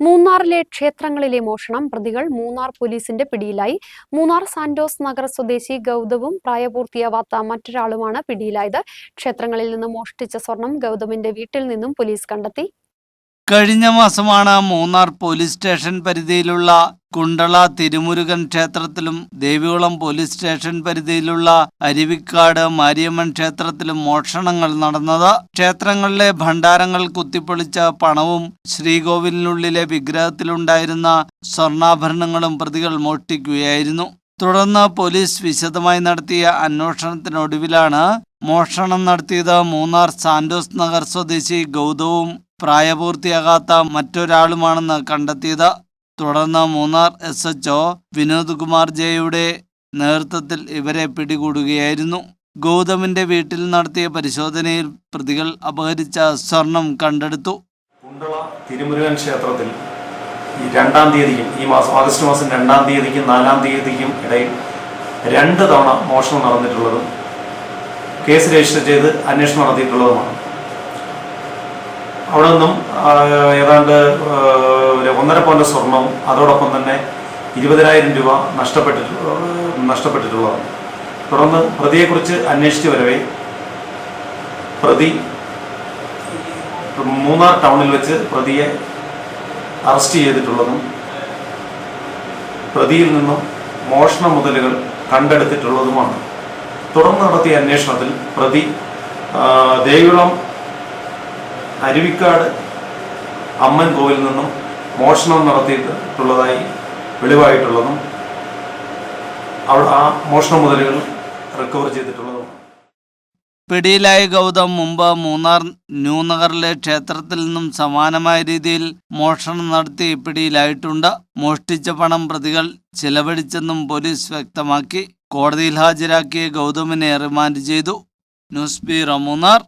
മൂന്നാറിലെ ക്ഷേത്രങ്ങളിലെ മോഷണം പ്രതികൾ മൂന്നാർ പോലീസിന്റെ പിടിയിലായി. മൂന്നാർ സാന്റോസ് നഗര സ്വദേശി ഗൗതവും പ്രായപൂർത്തിയാവാത്ത മറ്റൊരാളുമാണ് പിടിയിലായത്. ക്ഷേത്രങ്ങളിൽ നിന്ന് മോഷ്ടിച്ച സ്വർണം ഗൗതമിന്റെ വീട്ടിൽ നിന്നും പോലീസ് കണ്ടെത്തി. കഴിഞ്ഞ മാസമാണ് മൂന്നാർ പോലീസ് സ്റ്റേഷൻ പരിധിയിലുള്ള കുണ്ടള തിരുമുരുകൻ ക്ഷേത്രത്തിലും ദേവികുളം പോലീസ് സ്റ്റേഷൻ പരിധിയിലുള്ള അരുവിക്കാട് മാരിയമ്മൻ ക്ഷേത്രത്തിലും മോഷണങ്ങൾ നടന്നത്. ക്ഷേത്രങ്ങളിലെ ഭണ്ഡാരങ്ങൾ കുത്തിപ്പൊളിച്ച പണവും ശ്രീകോവിലിനുള്ളിലെ വിഗ്രഹത്തിലുണ്ടായിരുന്ന സ്വർണാഭരണങ്ങളും പ്രതികൾ മോഷ്ടിക്കുകയായിരുന്നു. തുടർന്ന് പോലീസ് വിശദമായി നടത്തിയ അന്വേഷണത്തിനൊടുവിലാണ് മോഷണം നടത്തിയത് മൂന്നാർ സാന്റോസ് നഗർ സ്വദേശി ഗൗതവും പ്രായപൂർത്തിയാകാത്ത മറ്റൊരാളുമാണെന്ന് കണ്ടെത്തിയത്. തുടർന്ന് Munnar S H O Vinod Kumar ജെയുടെ നേതൃത്വത്തിൽ ഇവരെ പിടികൂടുകയായിരുന്നു. ഗൗതമിന്റെ വീട്ടിൽ നടത്തിയ പരിശോധനയിൽ പ്രതികൾ അപഹരിച്ച സ്വർണം കണ്ടെടുത്തു. കുണ്ടള തിരുമുരുകൻ ക്ഷേത്രത്തിൽ ഈ രണ്ടാം തീയതിക്കും ഈ മാസം ആഗസ്റ്റ് മാസം രണ്ടാം തീയതിക്കും നാലാം തീയതിക്കും ഇടയിൽ രണ്ട് തവണ മോഷണം നടന്നിട്ടുള്ളതും കേസ് രജിസ്റ്റർ ചെയ്ത് അന്വേഷണം നടത്തിയിട്ടുള്ളതുമാണ്. അവിടെ നിന്നും ഏതാണ്ട് ഒന്നര പോലെ സ്വർണവും അതോടൊപ്പം തന്നെ ഇരുപതിനായിരം രൂപ നഷ്ടപ്പെട്ടിട്ട് നഷ്ടപ്പെട്ടിട്ടുള്ളതാണ് തുടർന്ന് പ്രതിയെക്കുറിച്ച് അന്വേഷിച്ച് വരവേ പ്രതി മൂന്നാർ ടൗണിൽ വെച്ച് പ്രതിയെ അറസ്റ്റ് ചെയ്തിട്ടുള്ളതും പ്രതിയിൽ നിന്നും മോഷണ മുതലുകൾ കണ്ടെടുത്തിട്ടുള്ളതുമാണ്. തുടർന്ന് നടത്തിയ അന്വേഷണത്തിൽ പ്രതി ദേവികുളം അരുവിക്കാട് അമ്മൻ കോവിൽ നിന്നും മോഷണം നടത്തിയിട്ടുള്ളതായി വെളിവായിട്ടുള്ളതും ആ മോഷണ മുതലുകൾ റിക്കവർ ചെയ്തിട്ടുള്ളതും പിടിയിലായ ഗൗതം മുമ്പ് മൂന്നാർ ന്യൂനഗറിലെ ക്ഷേത്രത്തിൽ നിന്നും സമാനമായ രീതിയിൽ മോഷണം നടത്തി പിടിയിലായിട്ടുണ്ട്. മോഷ്ടിച്ച പണം പ്രതികൾ ചിലവഴിച്ചെന്നും പോലീസ് വ്യക്തമാക്കി. കോടതിയിൽ ഹാജരാക്കിയ ഗൗതമിനെ റിമാൻഡ് ചെയ്തു. News bureau Munnar.